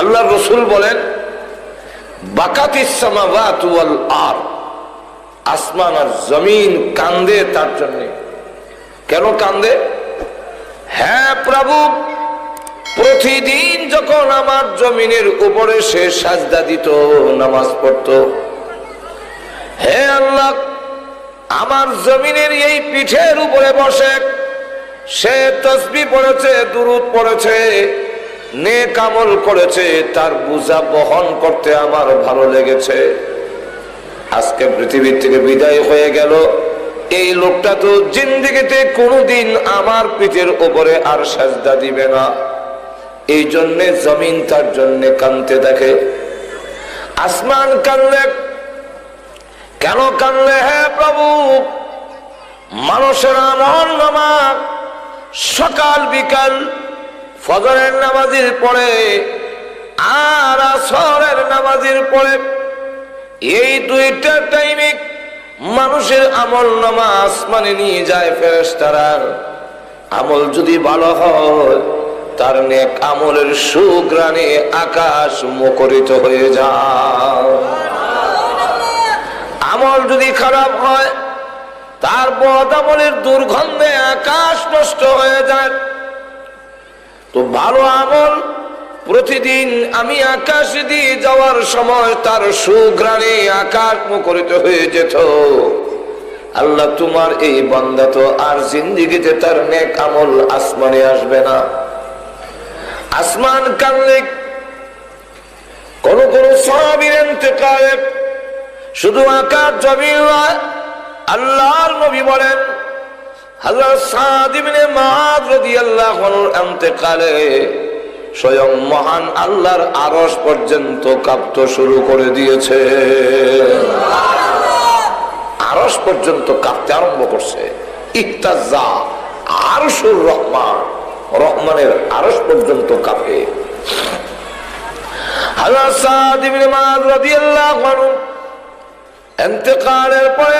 আল্লাহ রসুল বলেন বাকাতিসামাওয়াত ওয়াল আর আসমান আর জমিন কান্দে তার জন্য। কেন কান্দে? হ্যাঁ প্রভু, প্রতিদিন যখন আমার জমিনের উপরে সে সাজদা দিত, নামাজ পড়তো, হে আল্লাহ, আমার জমিনের এই পিঠের উপরে বসে সে তসবি পড়েছে, দুরুদ পড়েছে নে কামল করেছে, তার বোঝা বহন করতে আমার ভালো লেগেছে। আজকে পৃথিবীর থেকে বিদায় হয়ে গেল। এই লোকটা তো জিন্দিগিতে কোনোদিন আমার পিঠের উপরে আর সাজদা দিবে না। এই জন্যে জমিন তার জন্যে কানতে দেখে। আসমান কানলে, কেন কানলে হে প্রভু? মানুষের আমল নামা, সকাল বিকাল ফজরের নামাজের পরে আর আসরের নামাজের পরে এই দুইটা টাইমে মানুষের আমল নামা আসমানে নিয়ে যায় ফেরেশতারা। আমল যদি ভালো হয়, তার নেক আমলের সুগ্রাণে আকাশ মুখরিত হয়ে যায়। আমল যদি খারাপ হয়, তার বদ আমলের দুর্গন্ধে আকাশ নষ্ট হয়ে যায়। তো ভালো আমল, প্রতিদিন আমি আকাশ দিয়ে যাওয়ার সময় তার সুগ্রাণে আকাশ মুখরিত হয়ে যেত। আল্লাহ, তোমার এই বান্দা তো আর জিন্দিগিতে তার নেক আমল আসমানে আসবে না। আসমান কানলে কোন কোন ইন্তেকালে শুধু আকাশ নয়, আল্লাহর নবী বলেন হযরত সাদ ইবনে মুআদ রাদিয়াল্লাহু আনহুর ইন্তেকালে স্বয়ং মহান আল্লাহর আরশ পর্যন্ত কাঁপতে শুরু করে দিয়েছে। আরশ পর্যন্ত কাঁপতে আরম্ভ করছে। ইত্তাজা আরশুর রহমান রহমানের আরশ পর্যন্ত কাঁপে। হযরত সাদ ইবনে মুআদ রাদিয়াল্লাহু আনহু এতেকালের পরে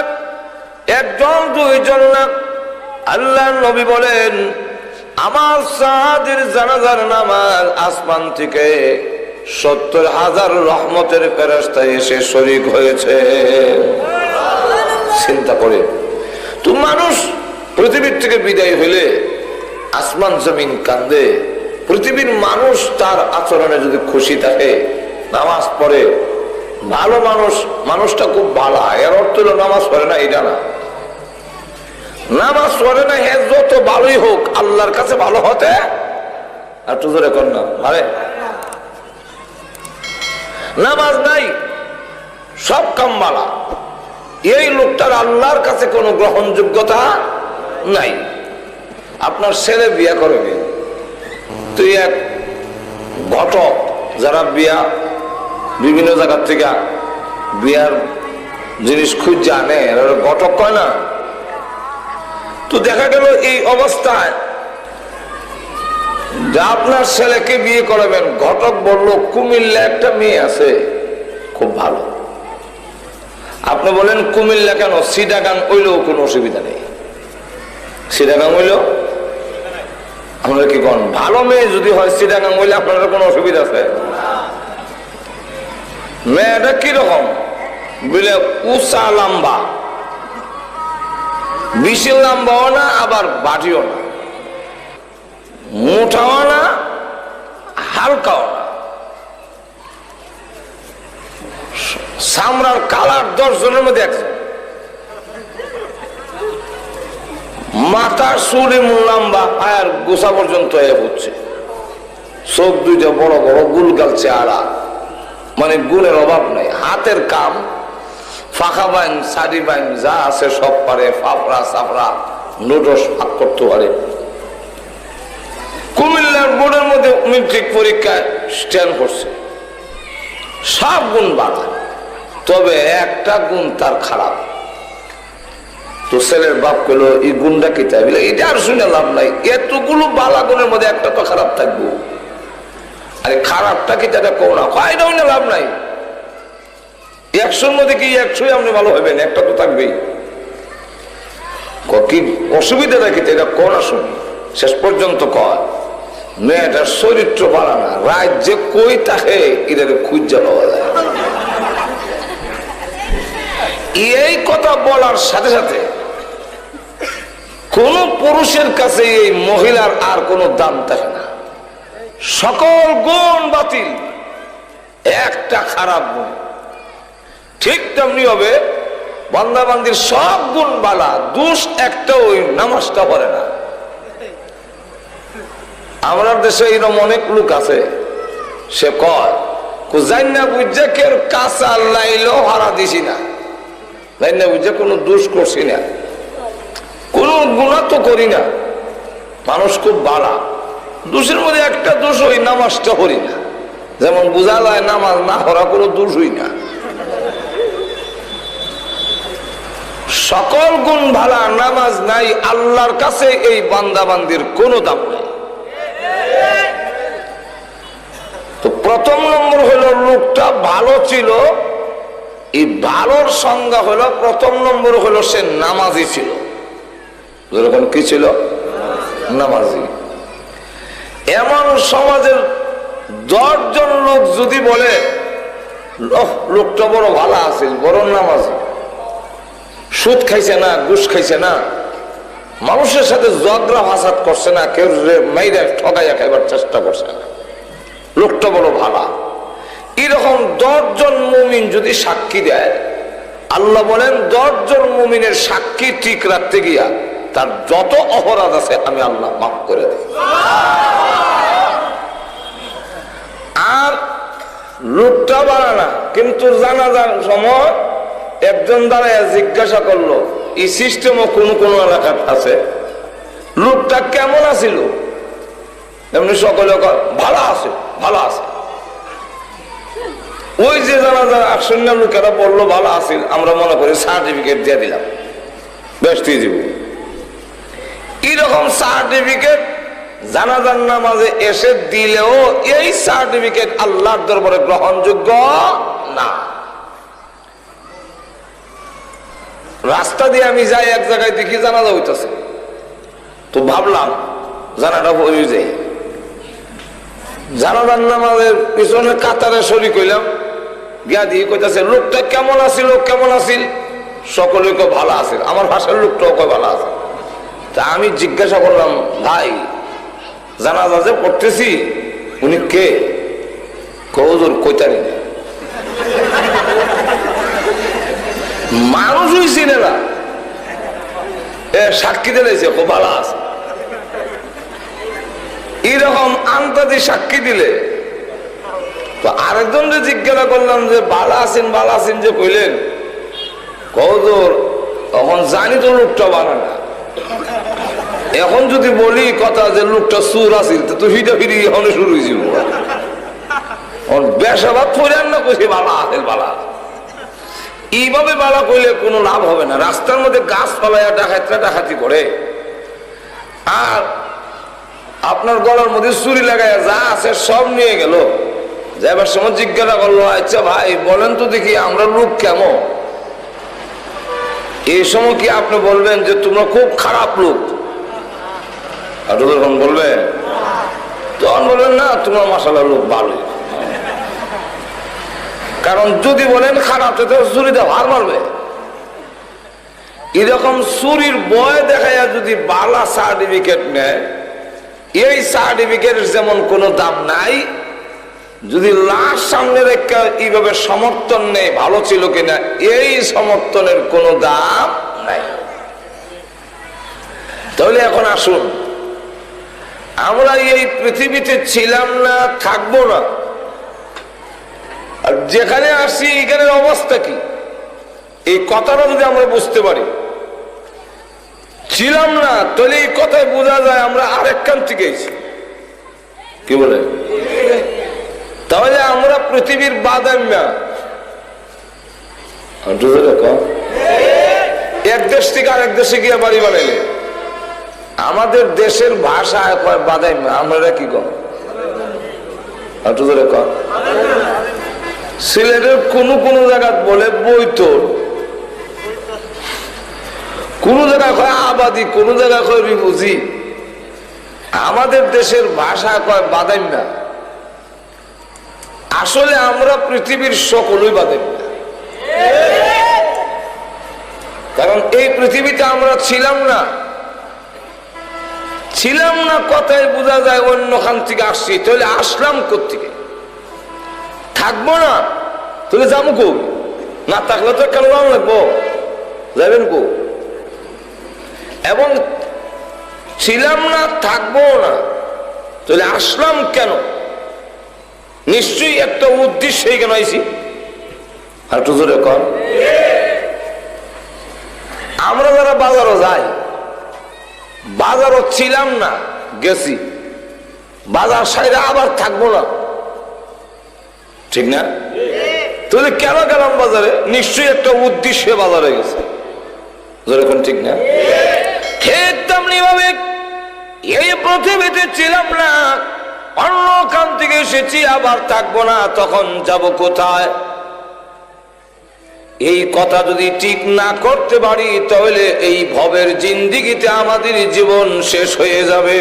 একজন দুইজন না আল্লাহ নবী বলেন, আমার সাহাদের জানাজার নামাজ আসমান থেকে সত্তর হাজার রহমতের ফেরাস্তা এসে শরিক হয়েছে। চিন্তা করে তো মানুষ পৃথিবীর থেকে বিদায় হইলে আসমান জমিন কান্দে, পৃথিবীর মানুষ তার আচরণে যদি খুশি থাকে, নামাজ পড়ে, ভালো মানুষ, মানুষটা খুব ভালো এর অর্থ হলো নামাজ পড়ে না, এটা না। নামাজ পড়ে না হ্যাঁ যত ভালোই হোক, আল্লাহর কাছে ভালো হতে একটু জোরে কর না, আরে। নামাজ নাই, সব কাম বালা এই লোকটার আল্লাহর কাছে কোনো গ্রহণযোগ্যতা নাই। আপনার ছেলে বিয়া করবে। তুই এক ঘটক, যারা বিয়া, বিভিন্ন জায়গার থেকে বিয়ার জিনিস খুঁজে আনে ঘটক কয় না? তো দেখা গেল এই অবস্থায় যে আপনার ছেলেকে বিয়ে করাবেন। ঘটক বলল, কুমিল্লা একটা মেয়ে আছে, খুব ভালো। আপনি বলেন, কুমিল্লা কেন? সিডাগাং ওইলেও কোনো অসুবিধা নেই। সিডাগাং হইলেও? আপনারা কি কন ভালো মেয়ে যদি হয় সিডাগাং হইলে আপনার কোনো অসুবিধা আছে? মেয়েটা কীরকম? বুঝলে উষা লম্বা। বেশি লম্বাও না, আবার বাটিও না। মোটাও না, হালকাও না। সামরার কালার দশ জনের মধ্যে একজন। মাথার সুরে লম্বা পায়ের গোসা পর্যন্ত এ হচ্ছে। চোখ দুইটা বড় বড়, গুল গালছে আড়া মানে গুণের অভাব নাই। হাতের কাম ফাঁকা বাইন সারি বাইন যা আছে সব পারে, ফাফড়া, সাফড়া নুডস ভাগ করতে পারে। কুমিল্লার বোর্ডের মধ্যে মেট্রিক পরীক্ষায় স্ট্যান্ড করছে। সব গুণ বাড়া, তবে একটা গুণ তার খারাপ। তো ছেলের বাপ পেল এই গুণটা কি তাই? এটা আর শুনে লাভ নাই। এতগুলো বালা গুণের মধ্যে একটা তো খারাপ থাকব। আরে খারাপটা কি তাটা কো না? লাভ নাই। একশোর মধ্যে কি একশোই আপনি ভালো হবেন, একটা তো থাকবেই। কি অসুবিধাটা কি এটা কো না শুনি শেষ পর্যন্ত কয় মেয়েটার চরিত্র পারা না রাজ্যে কই তাকে এদের খুঁজা পাওয়া যায়। এই কথা বলার সাথে সাথে কোন পুরুষের কাছে এই মহিলার আর কোনো দাম থাকে না। সকল গুণ বাতিল, একটা খারাপ গুণ। ঠিক তেমনি হবে, বান্দাবান্দির সব গুণ বালা, দুষ একটা ওই নামাজটা পড়ে না। আমার দেশে এরকম অনেক লোক আছে, সে কয় জানি না বুঝছে কেউ কাঁচা লাইলেও হারা দিছি না। জানি না বুঝছে কোনো দোষ করছি না। কোনো গুণা তো করি না। মানুষ খুব বাড়া দোষের মধ্যে একটা দোষ ওই নামাজটা করি না। যেমন বোঝা যায় নামাজ না হরা কোনো দোষ হই না। সকল গুণ ভালা নামাজ নাই আল্লাহর কাছে এই বান্দাবান্দির কোনো দাম নাই। তো প্রথম নম্বর হলো লোকটা ভালো ছিল এই ভালোর সংজ্ঞা হলো প্রথম নম্বর হলো সে নামাজি ছিল। যেরকম কি ছিল? নামাজি। এমন সমাজের দশজন লোক যদি বলে "ওহ, লোকটা বড় ভালো আছে বড় নামাজি। সুদ খাইছে না, ঘুষ খাইছে না, মানুষের সাথে জগরা ফাসাদ করছে না, কেউ মেয়েরা ঠকাইয়া খাইবার চেষ্টা করছে না। লোকটা বড় ভালা। এরকম দশজন মুমিন যদি সাক্ষী দেয়, আল্লাহ বলেন, দশজন মুমিনের সাক্ষী ঠিক রাখতে গিয়া তার যত অপরাধ আছে আমি আল্লাহ মাফ করে দিই। আর লোকটা বাড়া না, কিন্তু জানাজার সময় একজন দাঁড়ায় জিজ্ঞাসা করল, এই সিস্টেমও কোন কোন এলাকার আছে? লোকটা কেমন আছিল? এমনি সকলে ভালো আছে ভালো আছে। ওই যে যারা যারা আসন্ন লোকেরা বলল, ভালো আছে আমরা মনে করি সার্টিফিকেট দিয়ে দিলাম। দিয়ে দিব। এরকম সার্টিফিকেট জানাজার নামাজে এসে দিলেও এই সার্টিফিকেট আল্লাহর দরবারে গ্রহণযোগ্য না। রাস্তা দিয়ে আমি যাই, এক জায়গায় দেখি জানাজা হইতেছে। তো ভাবলাম জানাটা হয়ে যাই জানাজার নামাজের পিছনে কাতারে সরি কইলাম গিয়া দিয়ে কইতাছে, লোকটা কেমন আছিল কেমন আছিল? সকলে কেউ ভালো আছে আমার ভাষার লোকটাও কেউ ভালো আছে। তা আমি জিজ্ঞাসা করলাম, ভাই, জানাজা যে পড়তেছি, উনি কে? কৌজোর কইতারি। না মানুষই চিনে না। এ সাক্ষী দিলেছে খুব ভালো আছে। এরকম আন্তাজি সাক্ষী দিলে। তো আরেকজন জিজ্ঞাসা করলাম যে, বালা আছেন বালা আছেন যে কইলেন? কৌদর তখন জানি তো লোকটা বানা না। এখন যদি বলি কথা যে লোকটা সুর আছিল তো তুই হিটা ফিরি এখন শুরু হয়েছিল বেসাবাদ ফইরান না কইছে বালা আছে বালা আছে। এইভাবে বালা করলে কোনো লাভ হবে না। রাস্তার মধ্যে গাছ পালাইয়া ডাকাতরা ডাকাতি করে আর আপনার গলার মধ্যে চুরি লাগাইয়া যা আছে সব নিয়ে গেল। যাইবার সময় জিজ্ঞাসা করল আচ্ছা ভাই, বলেন তো দেখি আমরা লোক কেমন? এই সময় কি আপনি বলবেন যে তোমরা খুব খারাপ লোক? আর তখন বলবেন তখন বলবেন, না, তোমরা মশালা লোক ভালোই। কারণ যদি বলেন খারাপ তো চুরিতে ভার মারবে। এরকম চুরির বয় দেখাইয়া যদি বালা সার্টিফিকেট নেয়, এই সার্টিফিকেটের যেমন কোনো দাম নাই, যদি লাশ সামনে রেখে এইভাবে সমর্থন নেই ভালো ছিল কিনা, এই সমর্থনের কোনো দাম নাই। তাহলে এখন আসুন। আমরা এই পৃথিবীতে ছিলাম না, থাকব না। আর যেখানে আসি, এখানের অবস্থা কি? এই কথাটা যদি আমরা বুঝতে পারি। ছিলাম না, তাহলে এই কথায় বোঝা যায়, আমরা আরেক কান থেকে কি বলে? তাহলে আমরা পৃথিবীর বাদাম্যা এক দেশ থেকে আরেক দেশে গিয়ে বাড়ি বানাইলে। আমাদের দেশের ভাষা কয় বাদাম্যা আমরা কি কম? কম সিলেটের কোন কোন জায়গা বলে বৈতর কোন জায়গায় কয় আবাদি, কোন জায়গায় কয় রিফুজি আমাদের দেশের ভাষা কয় বাদাইম্যা। আসলে আমরা পৃথিবীর সকলই বাদাইম্যা। কারণ এই পৃথিবীতে আমরা ছিলাম না। ছিলাম না কথায় বোঝা যায় অন্যখান থেকে আসছি, তাহলে আসলাম কোথেকে থাকব না। তাহলে যাব কো? না থাকলে তো কেন যাওয়া লাগবো। যাবেন কো? এবং ছিলাম না, থাকব না। তাহলে আসলাম কেন? নিশ্চয়ই একটা উদ্দেশ্যে কেন আইছি? আর একটু জোরে কর আমরা যারা বাজারও যাই, বাজারও ছিলাম না, গেছি। বাজার সাইডে আবার থাকব না। ঠিক না? তাহলে কেন গেলাম বাজারে? নিশ্চয়ই একটা উদ্দেশ্যে বাজারে গেছে। যেরকম ঠিক না? ঠিক তেমনি ভাবে এই পৃথিবীতে ছিলাম না। অন্য কান থেকে এসেছি, আবার থাকব না, তখন যাব কোথায়? এই কথা যদি ঠিক না করতে পারি, তাহলে এই ভবের জিন্দিগিতে আমাদের জীবন শেষ হয়ে যাবে।